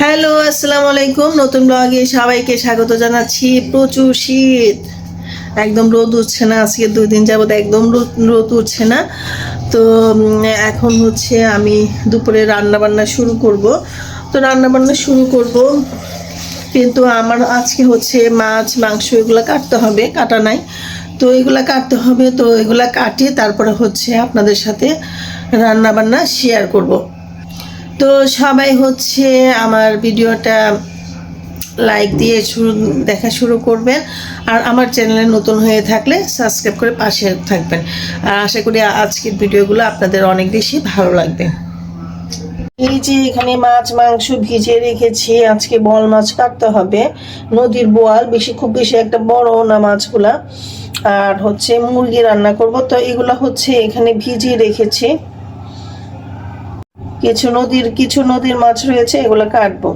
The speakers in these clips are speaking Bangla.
হ্যালো, আসসালামু আলাইকুম। নতুন ব্লগে সবাইকে স্বাগত জানাচ্ছি। প্রচুর শীত। একদম রোদ উঠছে না, আজকে দুই দিন যাবত একদম রোদ উঠছে না। তো এখন হচ্ছে আমি দুপুরে রান্না বান্না শুরু করব। তো রান্না বান্না শুরু করব। কিন্তু আমার আজকে হচ্ছে মাছ, মাংস এগুলো কাটতে হবে, কাটা নাই। তো এগুলা কাটতে হবে, তো এগুলা কাটিয়ে তারপরে হচ্ছে আপনাদের সাথে রান্না বান্না শেয়ার করব। তো সবাই হচ্ছে আমার ভিডিওটা লাইক দিয়ে শুরু, দেখা শুরু করবেন। আর আমার চ্যানেলে নতুন হয়ে থাকলে সাবস্ক্রাইব করে পাশে থাকবেন। আর আশা করি আজকের ভিডিওগুলো আপনাদের অনেক বেশি ভালো লাগবে। এই যে এখানে মাছ, মাংস ভিজিয়ে রেখেছি, আজকে বল মাছ কাটতে হবে। নদীর বোয়াল বেশি, খুব বেশি একটা বড় না মাছগুলা। আর হচ্ছে মুরগি রান্না করব, তো এগুলো হচ্ছে এখানে ভিজিয়ে রেখেছি। কিছু নদীর কিছু নদীর মাছ রয়েছে এগুলো কাটবো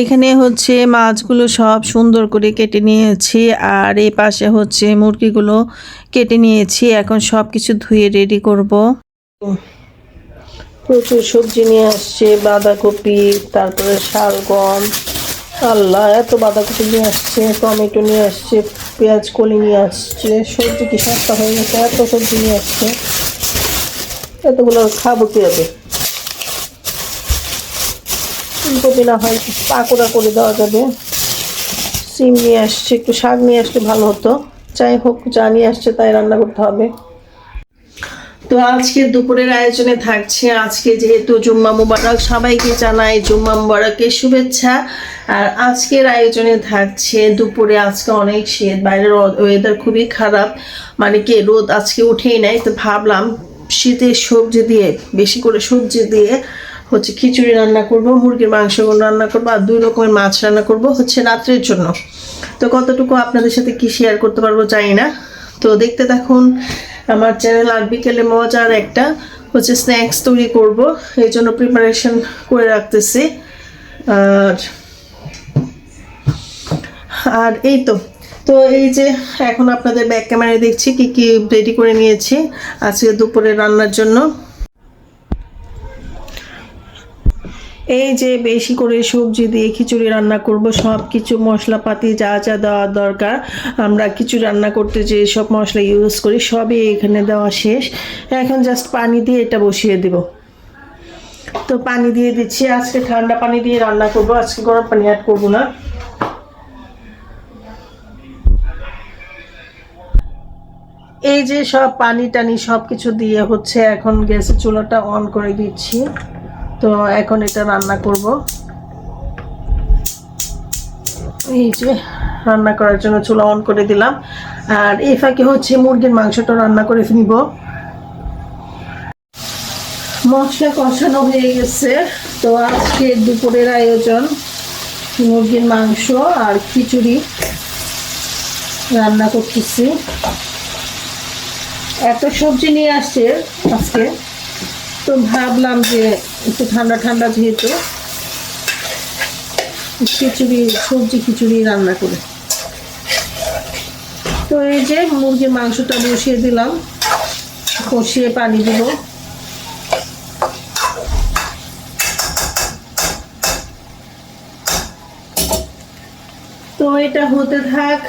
এখানে হচ্ছে মাছগুলো সব সুন্দর করে কেটে নিয়েছি, আর এই পাশে হচ্ছে মুরগিগুলো কেটে নিয়েছি, এখন সব কিছু ধুয়ে রেডি করব। প্রচুর সবজি নিয়ে আসছে, বাঁধাকপি, তারপরে শালগম, আল্লাহ, এত বাঁধাকপি নিয়ে আসছে, টমেটো নিয়ে আসছে, পেঁয়াজ কলি নিয়ে আসছে, সবজি কি সস্তা হয়ে গেছে, এত সবজি নিয়ে আসছে। এতগুলো খাব কীভাবে? ফুলকপি না হয় পাকোড়া করে দেওয়া যাবে। সিম নিয়ে আসছে, একটু শাক নিয়ে আসলে ভালো হতো। যাই হোক, যা নিয়ে আসছে তাই রান্না করতে হবে। তো আজকে দুপুরের আয়োজনে থাকছে, আজকে যেহেতু জুম্মা মুবারক, সবাইকে জানাই জুম্মা মুবারকের শুভেচ্ছা। আর আজকের আয়োজনে থাকছে, দুপুরে আজকে অনেক শীত, বাইরের ওয়েদার খুবই খারাপ। মানে কি, রোদ আজকে উঠেই নাই, তো ভাবলাম শীতের সবজি দিয়ে, বেশি করে সবজি দিয়ে হচ্ছে খিচুড়ি রান্না করব, মুরগির মাংস রান্না করব আর দুই রকমের মাছ রান্না করব হচ্ছে রাত্রের জন্য। তো কতটুকু আপনাদের সাথে কি শেয়ার করতে পারব জানি না। তো দেখতে দেখুন আমার চ্যানেল আর বিকেলে মজার একটা হচ্ছে স্ন্যাক্স তৈরি করব, এই জন্য প্রিপারেশন করে রাখতেছি। আর আর এই তো তো এই যে এখন আপনাদের ব্যাক ক্যামেরায় দেখছি কি কি রেডি করে নিয়েছি আজকে দুপুরে রান্নার জন্য। এই যে বেশি করে সবজি দিয়ে খিচুড়ি রান্না করব সব কিছু মশলাপাতি যা যা দেওয়া দরকার, আমরা কিছু রান্না করতে যে সব মশলা ইউজ করি, সবই এখানে দেওয়া শেষ। এখন জাস্ট পানি দিয়ে এটা বসিয়ে দেব। তো পানি দিয়ে দিচ্ছি, আজকে ঠান্ডা পানি দিয়ে রান্না করব, আজকে গরম পানি অ্যাড করব না। এই যে সব পানি টানি সব কিছু দিয়ে হচ্ছে, এখন গ্যাসের চুলাটা অন করে দিচ্ছি। তো এখন এটা রান্না করব। এই যে রান্না করার জন্য চুলা অন করে দিলাম। আর এই ফাঁকে হচ্ছে মুরগির মাংসটা রান্না করে নিব। মশলা কষানো হয়ে গেছে। তো আজকে দুপুরের আয়োজন মুরগির মাংস আর খিচুড়ি রান্না করতেছি। এত সবজি নিয়ে আসছে আজকে। তো ভাবলাম যে একটু ঠান্ডা ঠান্ডা যেহেতু, খিচুড়ি, সবজি খিচুড়ি রান্না করে। তো এই যে মুরগির মাংসটা বসিয়ে দিলাম, কষিয়ে পানি দিব। তো এটা হতে থাক।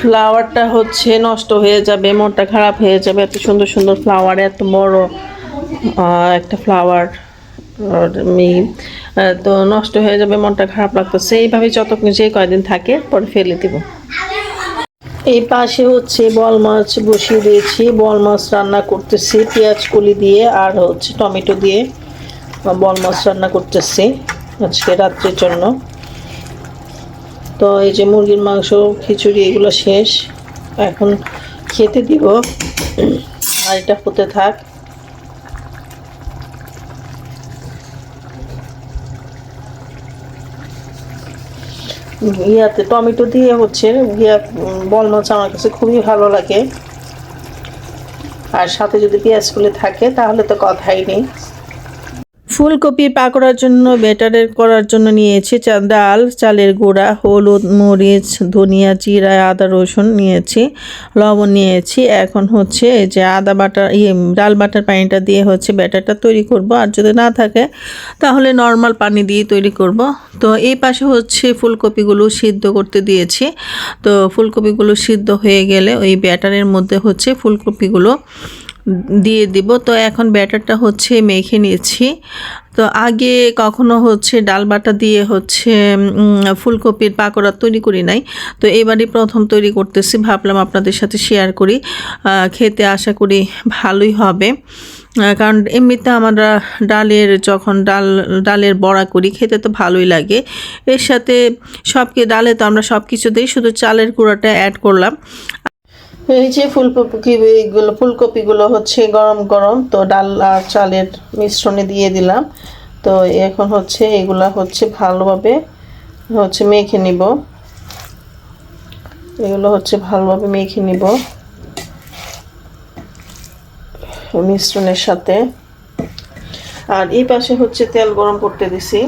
ফ্লাওয়ারটা হচ্ছে নষ্ট হয়ে যাবে, মনটা খারাপ হয়ে যাবে, এত সুন্দর সুন্দর ফ্লাওয়ার এত বড়। একটা ফ্লাওয়ার আহ, তো নষ্ট হয়ে যাবে মনটা খারাপ লাগতেছে। এইভাবে যত যে কয়দিন থাকে পরে ফেলে দিব। এই পাশে হচ্ছে বল মাছ বসিয়ে দিয়েছি। বল মাছ রান্না করতেছি পেঁয়াজ কলি দিয়ে আর হচ্ছে টমেটো দিয়ে বল মাছ রান্না করতেছি আজকে রাত্রের জন্য। তো এই যে মুরগির মাংস খিচুড়ি এগুলো শেষ। এখন খেতে দিব। আর এটা হতে থাক। ইয়াতে টমেটো দিয়ে হচ্ছে ইয়া বল মাছ আমার কাছে খুবই ভালো লাগে। আর সাথে যদি পেঁয়াজ ফুলে থাকে, তাহলে তো কথাই নেই। ফুলকপি পাকোড়ার জন্য, ব্যাটারের করার জন্য নিয়েছি ডাল, চালের গুঁড়া, হলুদ, মরিচ, ধনিয়া, জিরা, আদা, রসুন নিয়েছি, লবণ নিয়েছি। এখন হচ্ছে যে আদা বাটা ইয়ে ডাল বাটার পানিটা দিয়ে হচ্ছে ব্যাটারটা তৈরি করব। আর যদি না থাকে, তাহলে নর্মাল পানি দিয়ে তৈরি করব। তো এই পাশে হচ্ছে ফুলকপিগুলো সিদ্ধ করতে দিয়েছি। তো ফুলকপিগুলো সিদ্ধ হয়ে গেলে ওই ব্যাটারের মধ্যে হচ্ছে ফুলকপিগুলো দিয়ে দিব। তো এখন ব্যাটারটা হচ্ছে মেখে নিয়েছি। তো আগে কখনো হচ্ছে ডাল বাটা দিয়ে হচ্ছে ফুলকপির পাকোড়া তৈরি করি নাই। তো এবারই প্রথম তৈরি করতেছি। ভাবলাম আপনাদের সাথে শেয়ার করি। খেতে আশা করি ভালোই হবে। কারণ এমনিতে আমরা ডালের যখন ডাল, ডালের বড়া করি, খেতে তো ভালোই লাগে। এর সাথে সবকে, ডালে তো আমরা সব কিছু দিই। শুধু চালের গুঁড়াটা অ্যাড করলাম। এই যে ফুলকপিগুলো ফুলকপিগুলো হচ্ছে গরম গরম, তো ডাল আর চালের মিশ্রণে দিয়ে দিলাম। তো এখন হচ্ছে এগুলা হচ্ছে ভালোভাবে হচ্ছে মেখে নিব। এগুলো হচ্ছে ভালোভাবে মেখে নিব। মিশ্রণের সাথে। আর এই পাশে হচ্ছে তেল গরম করতে দিছি।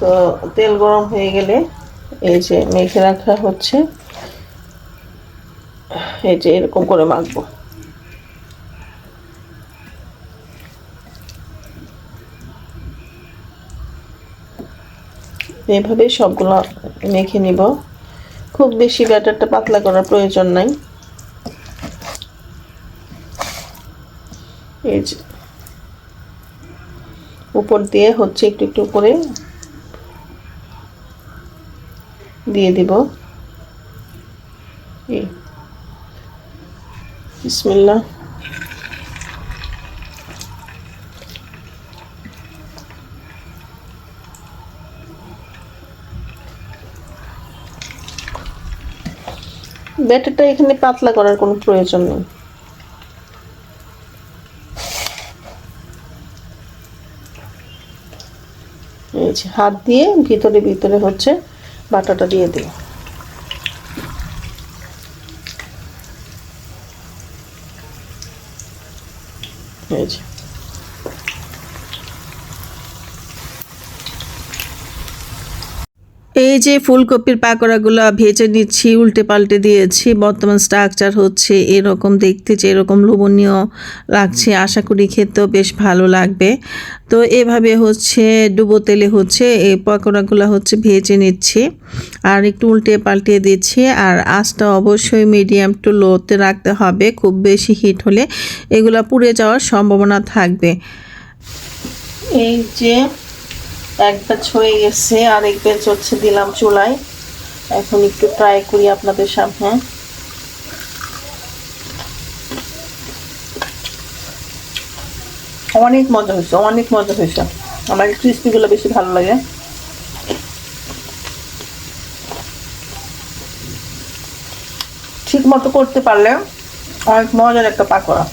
তো তেল গরম হয়ে গেলে এই যে মেখে রাখা হচ্ছে। এই যে এরকম করে মাখবো। এভাবে সবগুলো মেখে নিব। খুব বেশি ব্যাটারটা পাতলা করার প্রয়োজন নাই। এই যে উপর দিয়ে হচ্ছে একটু একটু করে দিয়ে দিব। বিসমিল্লাহ। ব্যাটারটা এখানে পাতলা করার কোনো প্রয়োজন নেই। হাত দিয়ে ভিতরে ভিতরে হচ্ছে বাটাটা দিয়ে দিই এই এই যে ফুলকপির পাকোড়াগুলো ভেজে নিচ্ছি, উল্টে পাল্টে দিয়েছি, বর্তমান স্ট্রাকচার হচ্ছে এরকম দেখতে যে এরকম লোভনীয় লাগছে, আশা করি খেতেও বেশ ভালো লাগবে। তো এভাবে হচ্ছে ডুবো তেলে হচ্ছে এই পাকোড়াগুলো হচ্ছে ভেজে নিচ্ছি আর একটু উল্টে পাল্টে দিচ্ছি আর আঁচটা অবশ্যই মিডিয়াম টু লোতে রাখতে হবে, খুব বেশি হিট হলে এগুলো পুড়ে যাওয়ার সম্ভাবনা থাকবে। এই যে এক ব্যাচ হয়ে গেছে আর এক ব্যাচ হচ্ছে দিলাম চুলায়। এখন একটু ট্রাই করি আপনাদের সামনে। অনেক মজা হয়েছে, অনেক মজা হয়েছে। আমার ক্রিস্পিগুলো বেশি ভালো লাগে। ঠিক মতো করতে পারলে অনেক মজার একটা পাকোড়া।